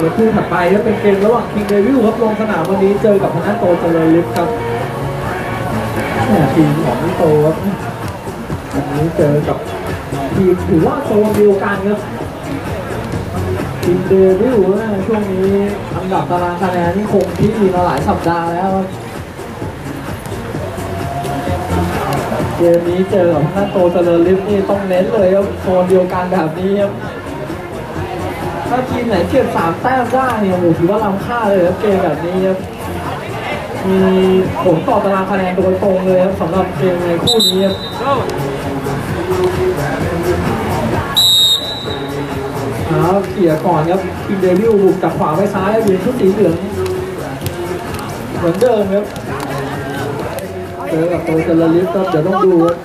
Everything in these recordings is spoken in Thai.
เป็นคู่ถัดไปก็เป็นเกมระหว่างคิงเดวิลครับลงสนามวันนี้เจอกับพนันโตเจริญลิฟต์ครับเนี่ยทีมของนิโตครับวันนี้เจอกับทีมถือว่าโซนเดียวกันครับทีมเดวิลนะช่วงนี้อันดับตารางคะแนนนี่คงที่มาหลายสัปดาห์แล้วเกมนี้เจอกับพนันโตเจริญลิฟต์นี่ต้องเน้นเลยครับโซนเดียวกันแบบนี้ครับ ถ้าทีมไหนเก็บสามแต้มได้เนี่ยโอ้โหถือว่าล้ำค่าเลยครับเกมแบบนี้ครับมีผลต่อตารางคะแนนโดยตรงเลยครับสำหรับเกมในคู่นี้ครับเอาเขี่ยก่อนครับทีมเดวิลบุกจากขวาไปซ้ายยืนชุดสีเหลืองเหมือนเดิมครับเจอกับโตเจริญลิฟต์ครับเดี๋ยวต้องดูครับ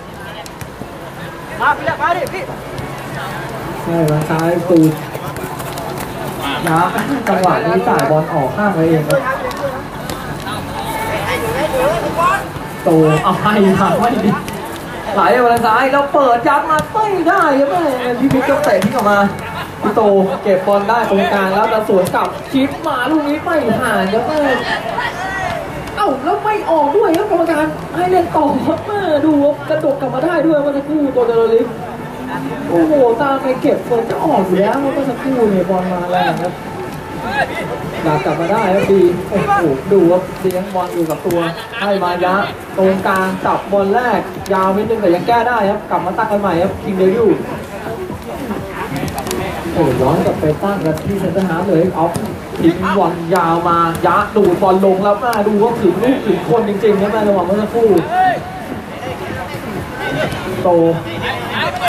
มาพี่มาดิพี่ใช่ทางซ้ายตูด นะจังหวะนี้จ่ายบอลออกข้างไปเองครับโตเอาให้ทางไม่ดีไหลไปทางซ้ายแล้วเปิดยัดมาไม่ได้ครับแม่พี่พิกก็เตะที่กลับมาพี่โตเก็บบอลได้ตรงกลางแล้วจะสวนกลับชิปมาลูกนี้ไม่ผ่านครับแม่เอ้าแล้วไม่ออกด้วยครับกรรมการให้เล่นต่อครับแม่ดูกระโดดกลับมาได้ด้วยเมื่อสักครู่ตัวเดลลิฟ โอ้โหตามไปเก็บคนจะออกอยู่แล้วเมื่อสักครู่เนี่ยบอลมาแรงครับอยากกลับมาได้ครับดีโอ้โหดูครับเลี้ยงบอลอยู่กับตัวให้มายะตรงกลางจับบอลแรก ยาวนิดนึงแต่ยังแก้ได้ครับ กลับมาตั้งกันใหม่ครับคิงเดวิลโอ้ย้อนกลับไปตั้งกันที่เซนเตอร์ฮาร์เลยออฟทิ้งบอลยาวมายะดูบอลลงแล้วมาดูว่าถึงลูกถึงคนจริงๆนะแม่ระหว่างเมื่อสักครู่โต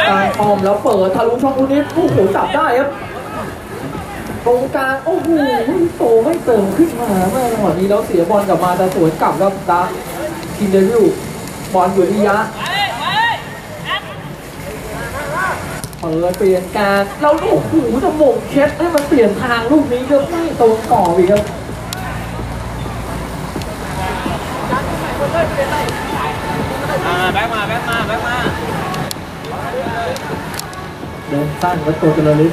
กลางออมแล้วเปิดทะลุช่องลูกนี้โอ้โหจับได้ครับตรงกลางโอ้โหโตไม่เติมขึ้นมาแม่จังหวะนี้แล้วเสียบอลกลับมาแต่สวนกลับครับดาคินเดวิลบอลอยู่ที่ยะเปิดเปลี่ยนการแล้วโอ้โหจะหม่งเช็ดให้มันเปลี่ยนทางลูกนี้ก็ไม่ตรงต่ออีกครับมาแบ็คมาแบ็คมาแบ็คมา เดินสั้นวัดตัวจรลิศ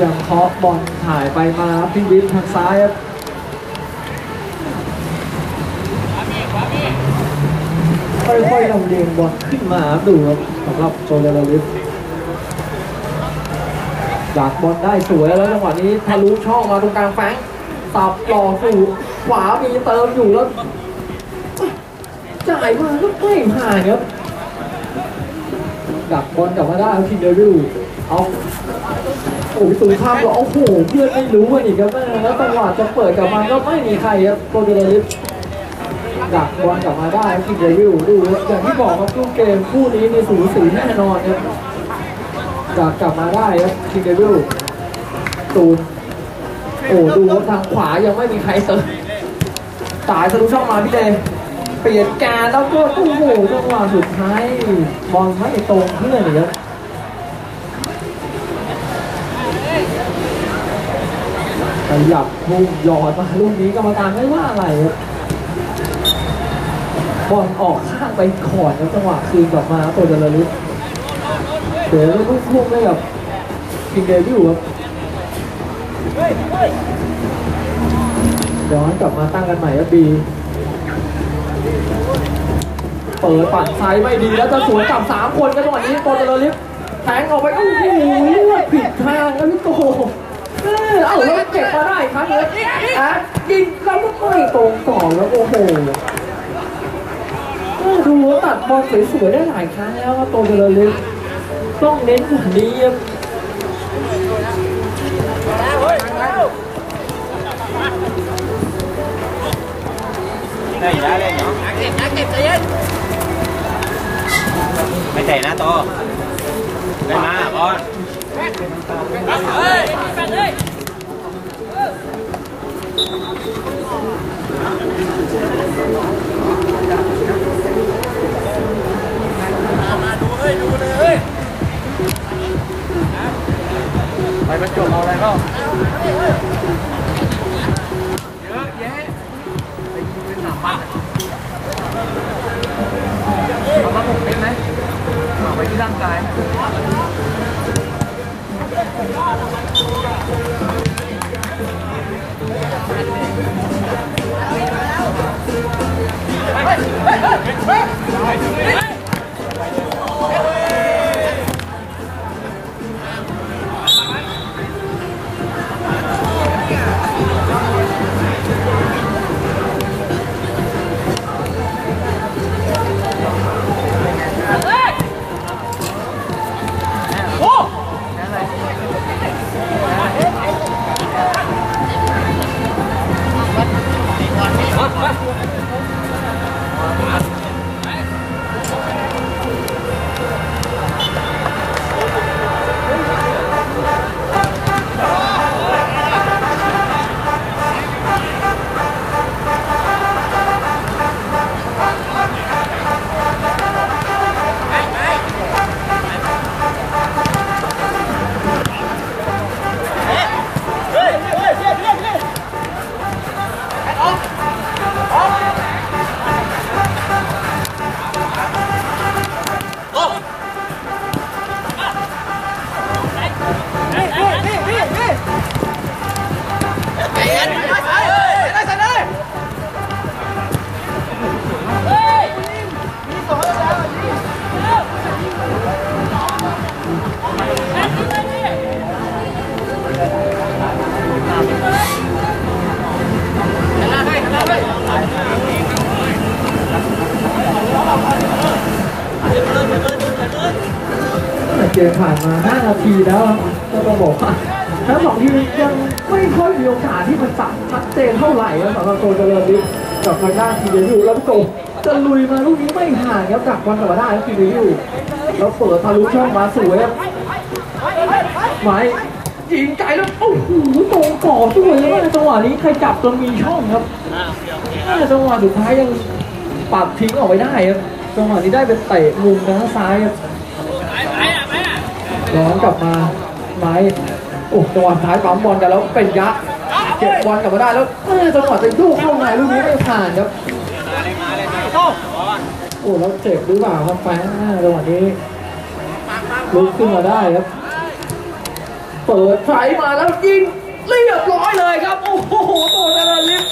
ยังเคาะบอลถ่ายไปมาพี่วิทย์ทางซ้ายครับค่อยๆลำเลียงบอลขึ้นมาดูครับสำหรับโจเลลลิสจากบอลได้สวยแล้วจังหวะนี้ทะลุช่องมาตรงกลางแฟงสับหล่อสู่ขวามีเติมอยู่แล้วจ่ายมาก็ไม่ผ่านครับ ดักบอลกลับมาได้ทีเดวิลเอาโอ้ยตูข้ามก็โอ้โหเพื่อนไม่รู้กันอีกครับแม่แล้วจังหวะจะเปิดกลับมาก็ไม่มีใครครับโปรตุเกสดักบอลกลับมาได้ทีเดวิลดูอย่างที่บอกครับทุกเกมคู่นี้มีสูสีแน่นอนครับดักกลับมาได้ครับทีเดวิลตูนโอ้ดูทางขวายังไม่มีใครเติมตายทะลุช่องมาพี่เด เปลี่ยนการแล้วก็โอ้โหจังหวะสุดท้ายบอลไม่ตรงเพื่อนเลยครับขยับพุ่งหยอดมาลูกนี้กรรมการไม่ว่าอะไรครับบอลออกข้างไปขอดแล้วจังหวะคืนกลับมาตัวเดลลิสเดี๋ยวลูกพุ่งได้กับคิงเดวิลครับย้อนกลับมาตั้งกันใหม่ครับบี เปิดปั่นซ้ายไม่ดีแล้วจะสวนกลับสามคนกันจังหวะนี้ตัวเดลลิสแทงออกไปโอ้โหเลือดผิดทางแล้วพี่โตเออเอาแล้วเก็บมาได้ครับเลยอะยิงแล้วก็ไม่ตรงต่อแล้วโอ้โหดูว่าตัดบอลสวยๆได้หลายครั้งแล้วว่าโตเจริญเลยต้องเน้นกว่านี้ครับได้ได้เลยเนาะเก็บนะเก็บใจเย็น ไม่ใจนะโตได้มาบอลเฮ้ยแฟนเฮ้ยมาดูเฮ้ยดูเลยเฮ้ยไปบรรจบเอาอะไรเข้าเยอะแยะเอา มาผมเป็น ไกายเกมผ่านมา 5 นาทีแล้วก็ต้องบอกว่าทั้งสองทีมยังไม่ค่อยมีโอกาสที่มันสับชัดเจนเท่าไหร่ครับสำหรับโกเจริญวิทย์กับทางด้านทีเดียวแล้วพี่โกจะลุยมาลูกนี้ไม่ห่างครับดักบอลกลับมาได้ครับทีเดียวแล้วเปิดทะลุช่องมาสวยครับไม้ยิงไกลแล้วโอ้โหตรงก่อด้วยแล้วจังหวะนี้ใครจับจนมีช่องครับจังหวะสุดท้ายยังปัดทิ้งออกไปได้ครับจังหวะนี้ได้เป็นเตะมุมทางซ้ายครับ ย้อนกลับมาไม้โอ้จังหวะท้ายปั๊มบอลกันแล้วเป็นยะเก็บบอลกลับมาได้แล้วเออจังหวะจะโยกเข้าในลูกนี้ไม่ผ่านครับโอ้แล้วเจ็บหรือเปล่าครับแฟนจังหวะนี้ลุกขึ้นมาได้ครับเปิดไฟมาแล้วยิงเรียบร้อยเลยครับ โอ้โหตัวนาราลิฟ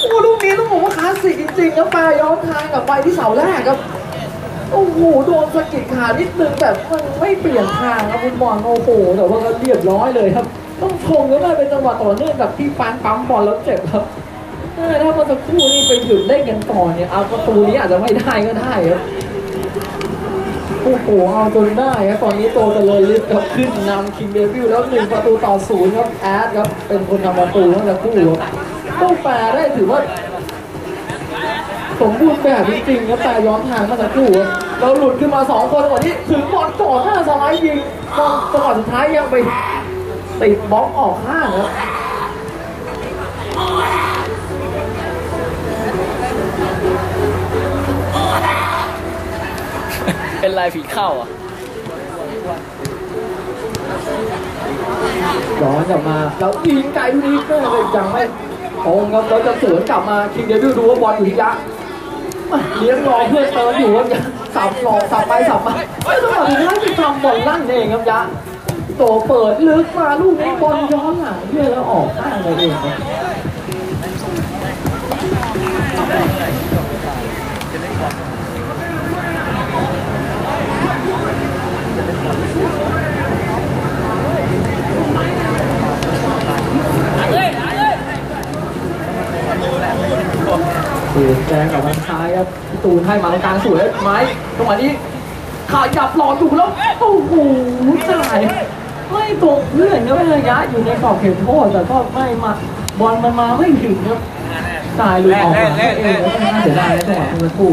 โอ้ลูกนี้ต้องบอกว่าคลาสสิกจริงๆครับปาย้อนทางกลับไปที่เสาแรกครับ โอ้โหโดนสะกิดขานิดนึงแบบมันไม่เปลี่ยนทางครับคุณบอลโอ้โหแต่ว่าก็เรียบร้อยเลยครับ ต้องชมแล้วมันเป็นจังหวะต่อเนื่องกับที่ปานปั๊มบอลแล้วเจ็บครับถ้าเมื่อสักครู่นี่ไปหยุดเล่นกันก่อเนี่ยเอาประตูนี้อาจจะไม่ได้ก็ได้ครับโอ้โหเอาจนได้ครับตอนนี้โตเจริญฤทธิ์ครับขึ้นนำคิงเดวิลแล้วหนึ่งประตูต่อศูนย์ครับแอดครับเป็นคนทำประตูตั้งแต่คู่ครับต้องแปลได้ถือว่า สมบูรณ์แบบจริงๆครับแต่ย้อนทางเมื่อสักครู่ครับเราหลุดขึ้นมาสองคนจังหวะนี้ถึงบอลจ่อหน้าสไลด์ยิงบอลจังหวะสุดท้ายยังไปติดบล็อกออกข้างครับเป็นลายผีเข้าอะย้อนกลับมาแล้วยิงไกลลูกนี้ก็เลยยังไม่ตรงครับแล้วจะสวนกลับมาคิงเดวิลดูว่าบอลอยู่ที่ยะ เลี้ยงรอเพื่อนเติมอยู่ครับยะสับหลอกสับไปสับมาแล้วจังหวะสุดท้ายที่ทำบอลลั่นเองครับยะโตเปิดลึกมาลูกนี้บอลย้อนหลังเพื่อแล้วออกข้างเลยเองครับ ตูนแจงกับทางซ้ายครับพี่ตูนให้มาตรงกลางสวยไหมจังหวะนี้ขายับหลอดอยู่แล้วโอ้โหจ่ายไม่ตรงเพื่อนก็ไม่ระยะอยู่ในกรอบเขตโทษแต่ก็ไม่มาบอลมันมาไม่ถึงครับจ่ายหลุดออกมาเองแล้วก็เสียดายนะจังหวะเมื่อสักครู่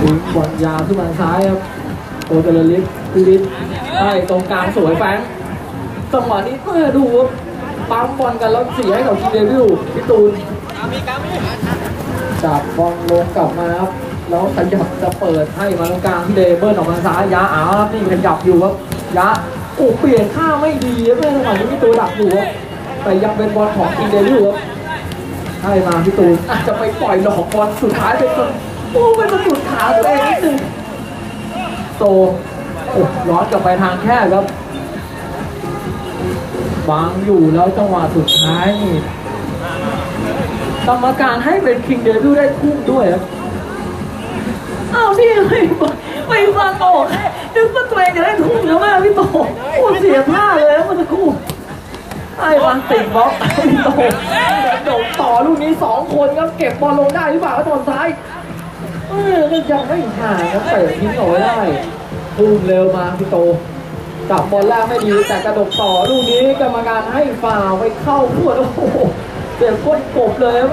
อุ้ยบอลยาวขึ้นมาซ้ายครับโอเจริญฤทธิ์พิริศให้ตรงกลางสวยแฟง จังหวะนี้เออดูปั๊มบอลกันแล้วเสียให้กับทีเดวิลพี่ตูนจับบอลลงกลับมาครับ แล้วขยับจะเปิดให้มาตรงกลางที่เดเบิลออกมาซ้ายยะอ้าวครับนี่ขยับอยู่ครับยะโอ้เปลี่ยนข้าไม่ดีครับแม่จังหวะนี้พี่ตูนดักอยู่ครับแต่ยังเป็นบอลของทีเดวิลครับให้มาพี่ตูนอาจจะไปปล่อยหลอกบอลสุดท้ายเป็นโอ้เป็นสุดขาตัวเองนิดนึงโตโอ้ย้อนกลับไปทางแคบครับ วางอยู่แล้วจังหวะสุดท้ายนี่กรรมการให้เป็นคิงเดวิลได้ทุ่ด้วยครับอ้าวพี่ไม่ไม่ฟังออกนึกว่าตัวเองจะได้ทุ่มแล้วแม่พี่โตโอ้เสียท่าเลยเมื่อสักครู่ไอ้วันติดบล็อกพี่โตโดดต่อลูกนี้สองคนครับเก็บบอลลงได้หรือเปล่าตอนซ้ายเออก็ยังไม่ห่างครับเตะทิ้งเอาไว้ได้ทุ่มเร็วมาพี่โต จับบอลแรกไม่ดีแต่กระดกต่อลูกนี้กรรมการให้ฟาวล์ไปเข้าพวดโอ้โหเจ็บก้นกบเลยครับ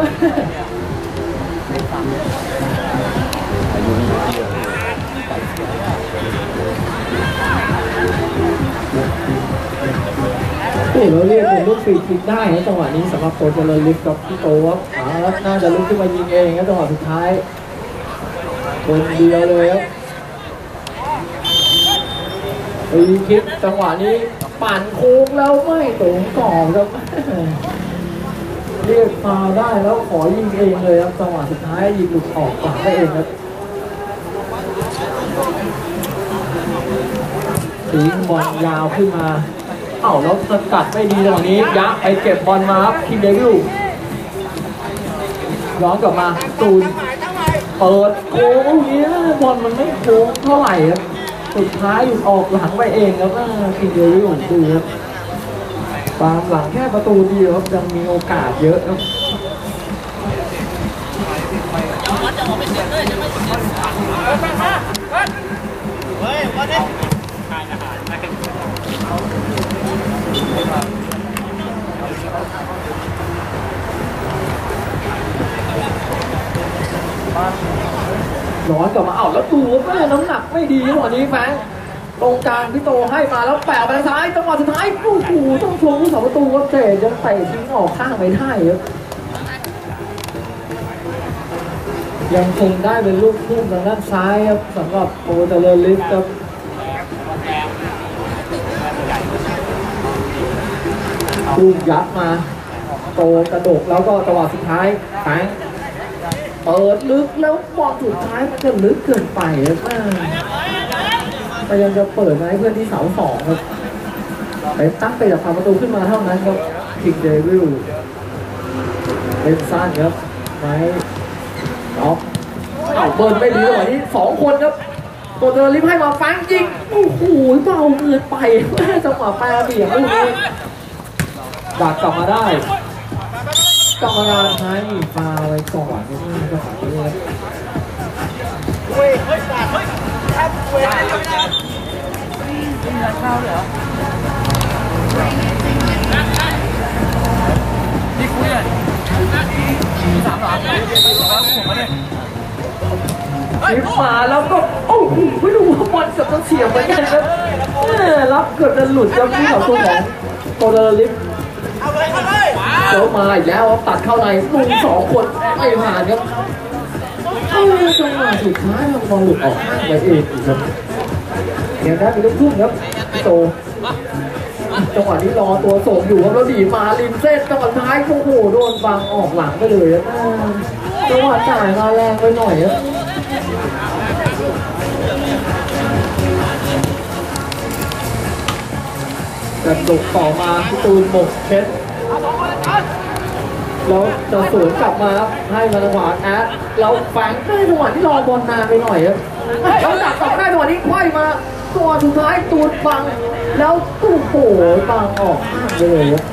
นี่เราเรียกเป็นลูกฟรีคิกได้นะจังหวะนี้สำหรับโตเจริญลิฟต์กับพี่โตครับเอาละน่าจะลุกขึ้นมายิงเองครับจังหวะสุดท้ายคนเดียวเลยครับ ฟรีคิกจังหวะนี้ปั่นโค้งแล้วไม่ตรงกรอบครับเรียกฟาได้แล้วขอยิงเองเลยครับจังหวะสุดท้ายยิงหลุดออกฝั่งได้เองครับทิ้งบอลยาวขึ้นมา เอ้าแล้วสกัดไม่ดีตรงนี้ยักษ์ไปเก็บบอลมาครับคิงเดวิลย้อนกลับมาตูนเปิดโค้งลูกนี้ยบอลมันไม่โค้งเท่าไหร่ครับ สุดท้ายหยุดออกหลังไปเองครับคิงเดวิลดูครับตามหลังแค่ประตูเดียวครับยังมีโอกาสเยอะครับ ย้อนกลับมาเอ้าแล้วดูแม่น้ำหนักไม่ดีวันนี้แฟงตรงกลางพี่โตให้มาแล้วแปะไปทางซ้ายจังหวะสุดท้ายโอ้โหต้องชมผู้สาประตูครับเตะยังเตะทิ้งออกข้างไม่ได้ครับยังคงได้เป็นลูกทุ่มทางด้านซ้ายครับสำหรับโอเจริญลิฟต์ครับลูกยัดมา โตกระโดกแล้วก็จังหวะสุดท้ายแฟง เปิดลึกแล้วบอลสุดท้ายมันจะลึกเกินไปครับแม่พยายามจะเปิดมาให้เพื่อนที่เสาสองครับไปตั้งไปจากทำประตูขึ้นมาเท่านั้นครับคิงเดวิลเป็นสั้นครับไม้ออฟเอาเบิร์นไม่ดีเลยนี้สองคนครับตัวเดินลิฟให้มาฟังยิงโอ้โหเบาเกินไปแม่จังหวะแปรเบี่ยงลูกนี้ดักกลับมาได้ กรรมการให้ฟาวล์ไว้ก่อนนี่ก็ขอโทษลิฟต์มาเนี่ยมาแล้วก็โอ้โหไม่รู้ว่าบอลเกือบจะเสียบเหมือนกันครับรับเกือบจะหลุดครับที่ของตัวของโตเดอร์ลิฟ ต์เดี๋ยวมาอีกแล้วครับตัดเข้าในลุงสองคนไม่ผ่านครับเอ้าจังหวะสุดท้ายมันบอลหลุดออกข้างไปเองอีกครับเกมได้เป็นลูกทุ่งครับพี่โตจังหวะนี้รอตัวส่งอยู่ครับแล้วดีมาริมเส้นจังหวะท้ายโอ้โหโดนบังออกหลังไปเลยครับจังหวะจ่ายมาแรงไปหน่อยครับกระดกต่อมาพี่ตูนหมกเพชร แล้วจะสวนกลับมาครับให้มาจังหวะแอดเราแฝงได้จังหวะที่รอบอลนานไปหน่อยครับแล้วดักต่อได้จังหวะนี้ไขว้มาตัวสุดท้ายตูนบัง แล้วตู้โผบังออกข้างเลยครับ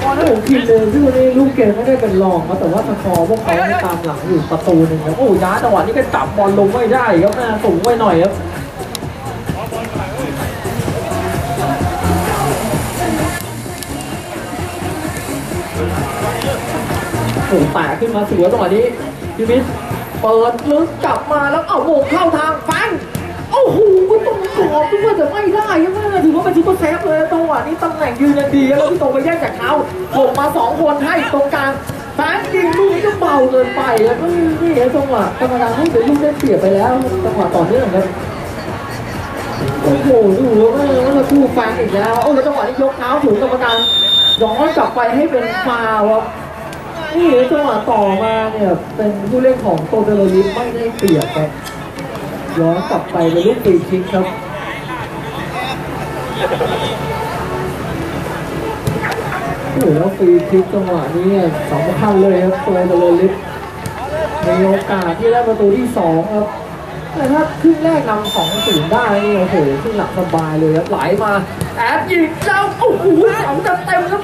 โอ้โหทีมเดิมที่วันนี้ลูกเกมไม่ได้เป็นรองครับแต่ว่าสกอร์พวกเขาม่ตามหลังอยู่ประตูหนึ่งครับโอ้ย้าจังหวะนี้ก็จับบอลลงไม่ได้ครับน้าสูงไว้หน่อยครับ โอ้แตกขึ้นมาสวยจังหวะนี้พี่มิสเปิดลึกกลับมาแล้วเอาโมงเข้าทางฟังโอ้โหก็ต้องกรอบทุกว่าจะไม่ได้ยังไงถือว่าเป็นซุปเปอร์เซฟเลยจังหวะนี้ตำแหน่งยืนยังดีแล้วพี่โตไปแย่งจากเขาโผลมาสองคนให้ตรงกลางแฟนยิงลูกนี้ก็เบาเกินไปแล้วก็นี่จังหวะกรรมการให้เป็นลูกได้เปรียไปแล้วจังหวะต่อเนื่องครับโอ้โหดูว่าว่าเราคู่แฟนอีกแล้วโอ้แล้วจังหวะนี้ยกเท้าถึงกรรมการย้อนกลับไปให้เป็นฟาวล์ครับ นี่จังหวะต่อมาเนี่ยเป็นผู้เล่นของโตเตโรลิสไม่ได้เปรียบครับย้อนกลับไปเป็นลูกฟรีคิกครับโอ้โหแล้วฟรีคิกจังหวะนี้สำคัญเลยครับโตเตโรลิสมีโอกาสที่ได้ประตูที่สองครับแต่ถ้าครึ่งแรกนำสองศูนย์ได้นี่โอ้โหครึ่งหลังสบายเลยครับไหลมาแอดยิงแล้วโอ้โหสองเต็มครับ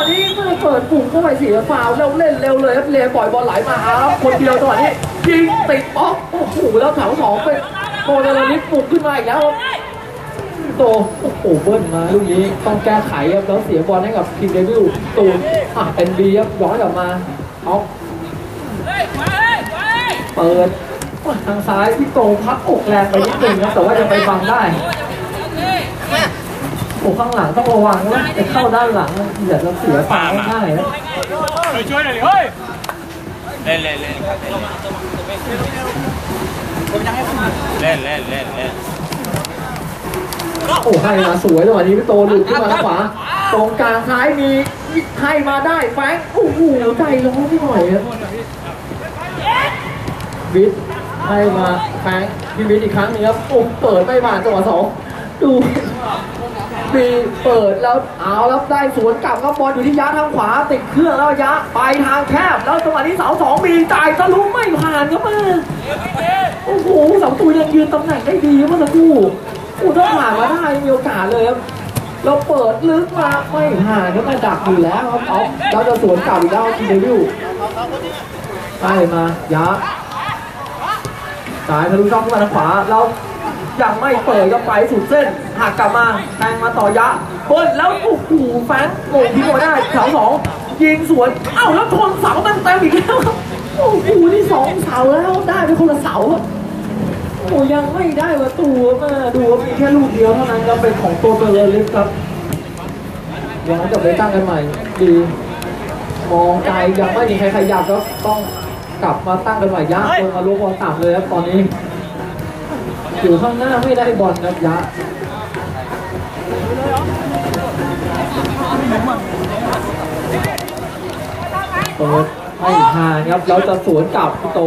วจังหวะนี้เปิดปุ่มเข้าไปเสียฟาวแล้วเล่นเร็วเลยครับเลปล่อยบอลไหลมาหาครับคนเดียวจังหวะนี้ยิงติดบล็อกโอ้โหแล้วแถวสองเป็นโมเดลนิสปลุกขึ้นมาอีกแล้วครับโตโอ้โหเบิ้ลมาลูกนี้ต้องแก้ไขครับแล้วเสียบอลให้กับทีมเดวิลตูนอะเป็นบีครับย้อนกลับมาเอาเปิดทางซ้ายพี่โตพักอกแรงไปนิดนึงครับแต่ว่ายังไปบังได้ โอ้ข้างหลังต้องระวังนะไปเข้าด้านหลังเดี๋ยวเราเสียฟาวล์ง่ายๆนะช่วยหน่อยดิเฮ้ยเล่นเล่นเล่นเล่นเล่นเล่นเล่นโอ้ให้มาสวยจังหวะนี้พี่โตหลุดขึ้นมาทางขวาตรงกลางซ้ายมีให้มาได้แฟงโอ้โหใจร้อนพี่หน่อยครับวิทย์ให้มาแฟงพี่วิทย์อีกครั้งหนึงครับโอ้เปิดไม่ผ่านจังหวะสองดู มีเปิดแล้วเอาแล้วได้สวนกลับก็บอลอยู่ที่ยะทางขวา ติดเครื่องแล้วยะไปทางแคบ แล้วจังหวะนี้เสาสองมีจ่ายทะลุไม่ผ่านครับมาโอ้โหเสาตูยังยืนตำแหน่งได้ดีเมื่อสักครู่โอ้ถ้าผ่านมาได้มีโอกาสเลยครับเราเปิดลึกมาไม่ผ่านก็มาดักอยู่แล้วครับเอาเราจะสวนกลับอีกแล้วทีเดวิลไปมายะสายทะลุช่องขึ้นมาทางขวา เรา ยังไม่เปิดก็ไปสุดเส้นหักกลับมาแทงมาต่อยะเปิดแล้วโอ้โหแฟนโง่ทิ้งมาได้เสาสองยิงสวนเอ้าแล้วชนเสาเต็มๆอีกแล้วโอ้โหนี่สองเสาแล้วได้ไปคนละเสาโอ้ยังไม่ได้ประตูมาดูว่ามีแค่ลูกเดียวเท่านั้นครับเป็นของตัวเบลลิฟครับยังจะไปตั้งกันใหม่ดีมองไกลยังไม่มีใครขยับครับต้องกลับมาตั้งกันใหม่ยะคนมาลบบอลต่ำเลยครับตอนนี้ อยู่ข้างหน้าไม่ได้บอลครับยะเปิดให้ทางครับแล้วจะสวนกลับพี่โต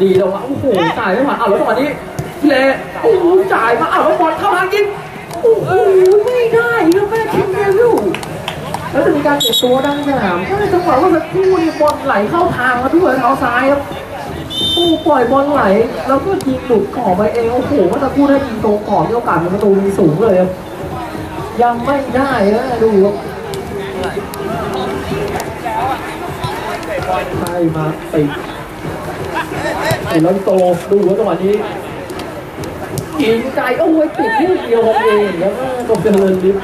ดีลงมาโอ้โหจ่ายไม่ผ่านอ้าวแล้วจังหวะนี้เละโอ้โหจ่ายมาอ้าวแล้วบอลเข้าทางยิงโอ้โหไม่ได้ครับแม่คิดเดวิลแล้วจะมีการเก็บตัวดังสนามถ้าจังหวะว่าสักครู่นี่บอลไหลเข้าทางมาด้วยเท้าซ้ายครับ โอ้ปล่อยบอลไหล แล้วก็ยิงหลุดกรอบไปเองโอ้โหเมื่อสักครู่ถ้ายิงตรงกรอบนี่โอกาสเป็นประตูมีสูงเลยครับยังไม่ได้นะดูครับใช่มาติดไอ้ล้นโตดูว่าจังหวะนี้ยิงไกลโอ้ยติดนิดเดียวเองแล้วก็ตรงเจริญลิฟต์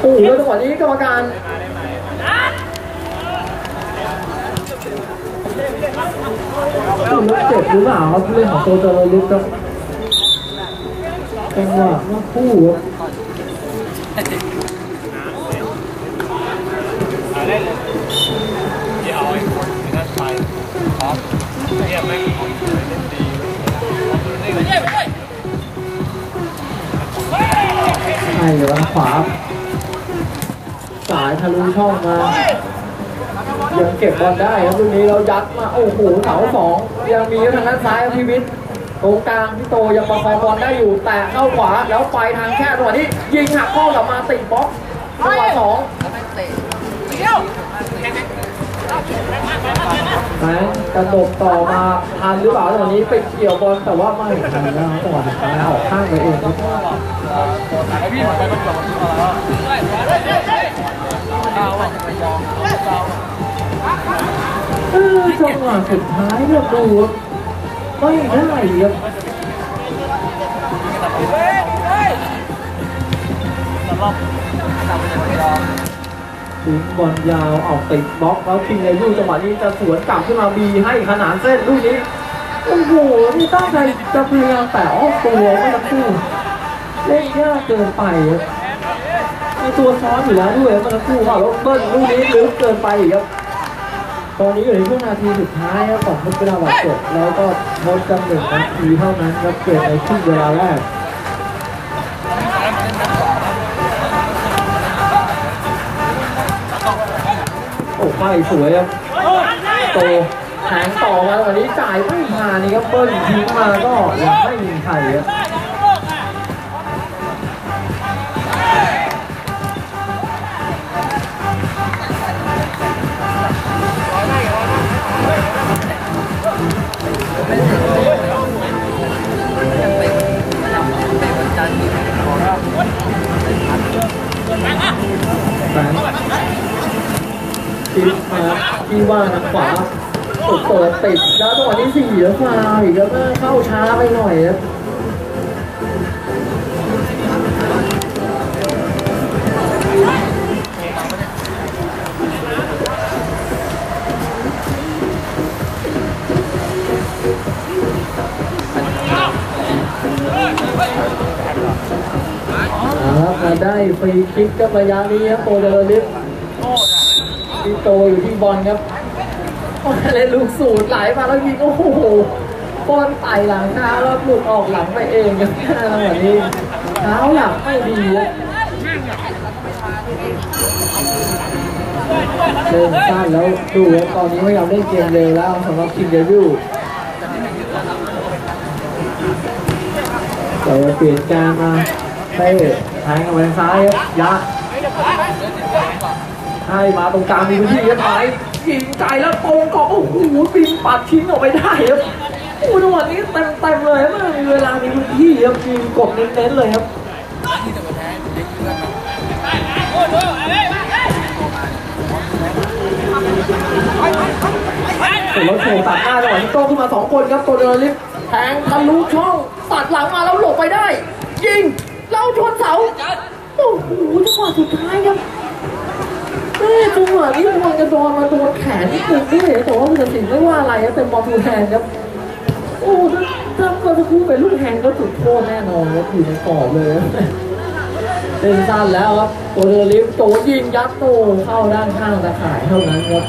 โอ้โหแล้วจังหวะนี้กรรมการดูแล้วเจ็บหรือเปล่าครับผู้เล่นของโตเจริญลิฟต์ครับจังหวะว่าคู่ครับเล่นเลยเดี๋ยวเอาไอ้คนนั้นไปพร้อมเรียบไหมเล่นดี ใช่เดี๋ยวทางขวา สายทะลุช่องมา ยังเก็บบอลได้ครับลูกนี้เรายัดมา โอ้โหเสาสองยังมีทางด้านซ้ายพี่วิทตรงกลางพี่โตยังประคองบอลได้อยู่ แต่เข้าขวาแล้วไปทางแค่ตัวนี้ยิงหักข้อกลับมาติดบล็อกจังหวสอง นะกระโดดต่อมาทันหรือเปล่าจังหวะนี้ไปเกี่ยวบอลแต่ว่าไม่ทันแล้วจังหวะสุดท้ายออกข้างไปเองครับเออจังหวะสุดท้ายเนี่ยดูไม่ได้ครับ ดึงบอลยาวเอาติดบล็อกแล้วคิงในลูกจังหวะนี้จะสวนกลับขึ้นมาบีให้ขนานเส้นลูกนี้โอ้โหนี่ตั้งใจจะพยายามแต่ออกตัวไม่ทั้งคู่เล่นยากเกินไปครับมีตัวซ้อนอยู่แล้วด้วยมื่อสักครู่ค่ะแล้วเบิ้ลลูกนี้ลึกเกินไปอีกครับตอนนี้อยู่ในช่วงนาทีสุดท้ายครับของทดเวลาบาดเจ็บแล้วก็ทดกันหนึ่งนาทีเท่านั้นครับเกมในครึ่งเวลาแรก โอ้ไปสวยครับโตแทงต่อมาวันนี้จ่ายไม่มานี่ครับเบิ้ลทิ้งมาก็ยังไม่มีใครครับ ที่ว่าทางขวาเปิดติดแล้วจังหวะที่สี่แล้วฟาวอีกแล้วก็เข้าช้าไปหน่อยครับครับมาได้ฟรีคิกกับระยะนี้ครับโปรเดอร์ลิฟ ที่โตอยู่ที่บอลครับอ้ยเล่นลูกสูตรไหลมาแล้วยิงโอ้โหบอลไต่หลังเท้าแล้วหลุดออกหลังไปเองครับจังหวะนี้เท้าหลังไม่ดีเริ่มสั้นแล้วดูตอนนี้พยายามเล่นเกมเร็วแล้วสำหรับคิงเดวิลแต่ว่าเปลี่ยนการมาเต้แทงกับทางซ้ายครับยะ ให้มาตรงกลางมีพื้นที่ครับไหมยิงไกลแล้วตรงกรอบโอ้โหปินปัดทิ้งออกไปได้ครับโอ้โหจังหวะนี้เต็มเต็มเลยไม่มีเวลามีพื้นที่ครับยิงกดเน้นๆเลยครับโอ้โหแล้วโชว์ตัดหน้าจังหวะนี้โต้ขึ้นมาสองคนครับตัวเดินลิฟต์แทงทะลุช่องตัดหลังมาแล้วหลบไปได้ ยิงแล้วชนเสาโอ้โหจังหวะสุดท้ายครับ จังหวะนี้บอลกระโดนมาโดนแขนนิดนึงนี่แต่ว่าผู้จะดสินไม่ว่าอะไรเป็นบอลทูแทนครับ โอ้ถ้าเกิดจะพูดเปลูกแฮนก็ถูกโทษแน่นอนครับอยู่ในกรอบเลยเล่นสั้นแล้วครับโอเดอร์ลิฟต์โตยิงยัดโตเข้าด้านข้างตะข่ายเท่านั้นครับ